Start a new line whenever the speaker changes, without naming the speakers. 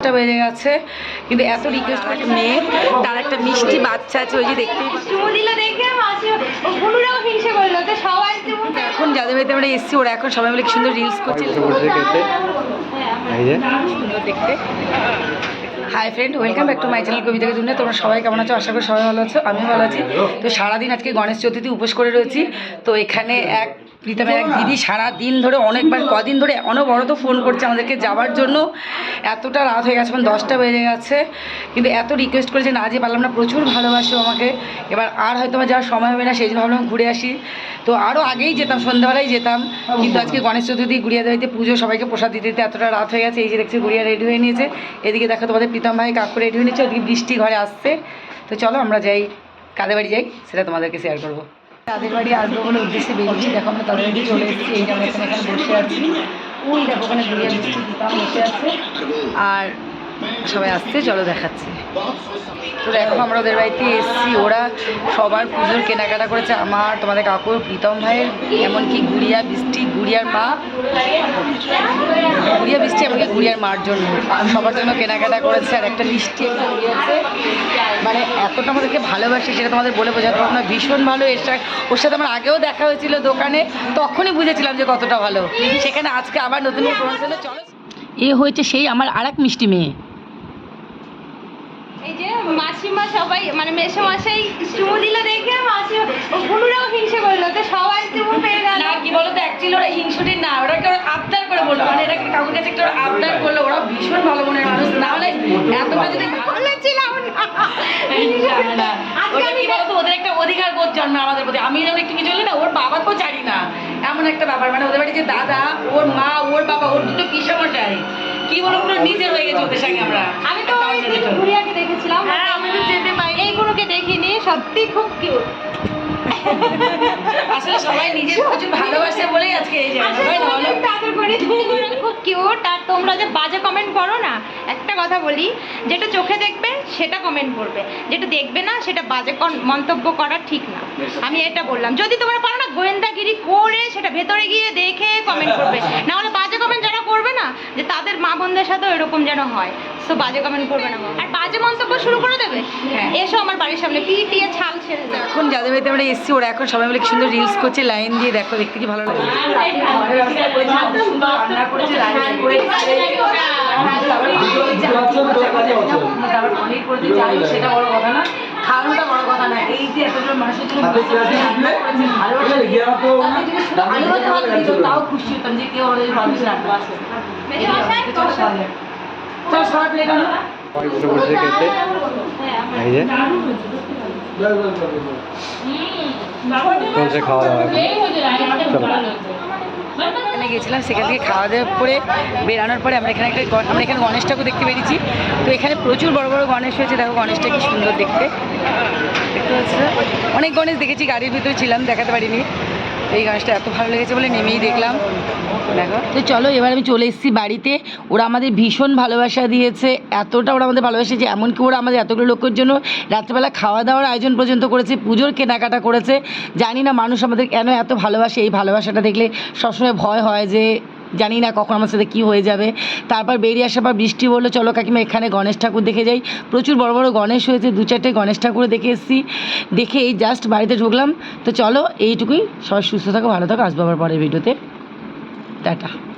টা বেজে গেছে কিন্তু এত রিকোয়েস্ট করে মেয়ে তার একটা মিষ্টি বাচ্চা আছে ওই যে দেখতে এখন যাদের বাড়িতে আমরা এসেছি ওরা এখন সবাই মিলে সুন্দর রিলস করছে। সুন্দর দেখতে। Hi friend welcome back to my channel কবিতাকে জন্য তোমরা সবাই কেমন আছো? আশা করি সবাই ভালো আছো আমিও ভালো আছি। তো সারাদিন আজকে গণেশ চতুর্থী উপোস করে রয়েছি। তো এখানে এক প্রীতমের এক দিদি সারা দিন ধরে অনেকবার কদিন ধরে অনবরত ফোন করছে আমাদেরকে যাওয়ার জন্য। এতটা রাত হয়ে গেছে এখন দশটা বেজে গেছে। কিন্তু এত রিকোয়েস্ট করেছে না যে পারলাম না প্রচুর ভালোবাসো আমাকে। এবার আর হয়তো আমার যাওয়ার সময় হবে না সেই জন্য ভাবলাম ঘুরে আসি। তো আরও আগেই যেতাম সন্ধ্যাবেলায় যেতাম। কিন্তু আজকে গণেশ চতুর্থী গুড়িয়া বাড়িতে পুজো সবাইকে প্রসাদ দিতে দিতে এতটা রাত হয়ে গেছে। এই যে দেখছি গুড়িয়া রেডি হয়ে নিয়েছে। এদিকে দেখো তোমাদের প্রীতম ভাই কাকু রেডি হয়ে নিয়েছে ওদিকে বৃষ্টি ঘরে আসছে। তো চলো আমরা যাই কাদের বাড়ি যাই সেটা তোমাদেরকে শেয়ার করব। তাদের বাড়ি আসব বলে উদ্দেশ্যে বেরিয়েছি দেখো আমরা তাদের বাড়ি চলে এসেছি, এই আমরা এখানে বসে আছি। ওই দেখো ওখানে বিরিয়ানি দিতাম বসে আছে। আর সবাই আসছে, চলো দেখাচ্ছি। তো দেখো আমরা ওদের বাড়িতে এসেছি, ওরা সবার পুজোর কেনাকাটা করেছে, আমার, তোমাদের কাকুর, প্রীতম ভাইয়ের, এমনকি গুড়িয়া বৃষ্টি, গুড়িয়ার মা। গুড়িয়া বৃষ্টি এমনকি গুড়িয়ার মার জন্য। সবার জন্য কেনাকাটা করেছে, আর একটা মিষ্টি মানে এতটা আমাদেরকে ভালোবাসি, সেটা তোমাদের বলে বোঝাতে পারব না। ভীষণ ভালো এর সাথে ওর সাথে আমার আগেও দেখা হয়েছিল দোকানে, তখনই বুঝেছিলাম যে কতটা ভালো। সেখানে আজকে আবার নতুন প্রমাণ চলো। এ হয়েছে সেই আমার আর এক মিষ্টি মেয়ে।
মাসিমা সবাই মানে মেসো মাসাই চুমুদিলা দেখে মাসিমা ও গুনুরাও হিংসে করল তো সবাই চুমু পেয়ে গেল।
না কি বলতো অ্যাকচুয়ালি ওরা হিংসুটি না ওরা কেউ আবদার করে বলল মানে এরা কাকুর কাছে একটু আবদার করল ওরা ভীষণ ভালো মনের মানুষ না হলে এতটা যদি ভালো
বলেছিলাম
না।
আমি
কি বলতো ওদের একটা অধিকার বোধ জন্মে আমাদের প্রতি। আমি যেমন একটু কিছু না ওর বাবাকেও ছাড়ি না এমন একটা ব্যাপার মানে ওদের বাড়ি যে দাদা ওর মা ওর বাবা ওর দুটো পিসামশাই কি বলো পুরো নিজের হয়ে গেছে ওদের সঙ্গে আমরা।
আমি তো ওই দেখেছিলাম
হ্যাঁ, আমি তো যেতে পাইনি।
এইগুলোকে দেখিনি সত্যি খুব কিউট
আসলে সবাই নিজের প্রচুর ভালোবাসে বলেই আজকে এই জায়গাটা
করে খুব কিউট আর তোমরা যে বাজে কমেন্ট করো না একটা কথা বলি যেটা চোখে দেখবে সেটা কমেন্ট করবে। যেটা দেখবে না সেটা বাজে মন্তব্য করা ঠিক না। আমি এটা বললাম। যদি তোমরা পারো না গোয়েন্দাগিরি করে সেটা ভেতরে গিয়ে দেখে কমেন্ট করবে। না হলে বাজে কমেন্ট যারা করবে না যে তাদের মা বোনদের সাথেও এরকম যেন হয়। তো বাজে কমেন্ট করবে না আর বাজে মন্তব্য শুরু করে দেবে?
হ্যাঁ।
এসো আমার বাড়ির সামনে পিটিয়ে ছাল ছেড়ে
এখন যাদের বাড়িতে আমরা এসেছি ওরা এখন সবাই মিলে সুন্দর রিলস করছে লাইন দিয়ে দেখো দেখতে কি ভালো লাগে। সেটা বড় কথা না খাওয়ানোটা বড় কথা না এই যে এতজন মানুষের জন্য তাও খুশি হতাম যে কেউ আমাদের রান্না করছে।
খেতে এই যে। চলছে খাওয়া দাওয়া এখানে।
গেছিলাম সেখান থেকে খাওয়া দাওয়া করে বেরানোর পরে আমরা এখানে একটা গ- আমরা এখানে গণেশ ঠাকুর দেখতে পেরেছি তো এখানে প্রচুর বড় বড় গণেশ হয়েছে। দেখো গণেশটা কি সুন্দর দেখতে। দেখতে পাচ্ছ? অনেক গণেশ দেখেছি গাড়ির ভিতরে ছিলাম দেখাতে পারিনি। এই গাছটা এত ভালো লেগেছে বলে নেমেই দেখলাম। দেখো। তো চলো, এবার আমি চলে এসেছি বাড়িতে। ওরা আমাদের ভীষণ ভালোবাসা দিয়েছে। এতটা ওরা আমাদের ভালোবাসে যে, এমনকি ওরা আমাদের এতগুলো লোকের জন্য রাত্রেবেলা খাওয়া দাওয়ার আয়োজন পর্যন্ত করেছে, পুজোর কেনাকাটা করেছে। জানি না মানুষ আমাদের কেন এত ভালোবাসে, এই ভালোবাসাটা দেখলে সবসময় ভয় হয় যে জানি না কখন আমার সাথে কী হয়ে যাবে। তারপর বেরিয়ে আসার পর বৃষ্টি বলল, চলো কাকিমা, এখানে গণেশ ঠাকুর দেখে যাই। প্রচুর বড় বড় গণেশ হয়েছে, দু চারটে গণেশ ঠাকুর দেখে এসেছি। দেখে এই জাস্ট বাড়িতে ঢুকলাম। তো চলো, এইটুকুই। সবাই সুস্থ থাকো, ভালো থাকো। আসব আবার পরের ভিডিওতে টাটা।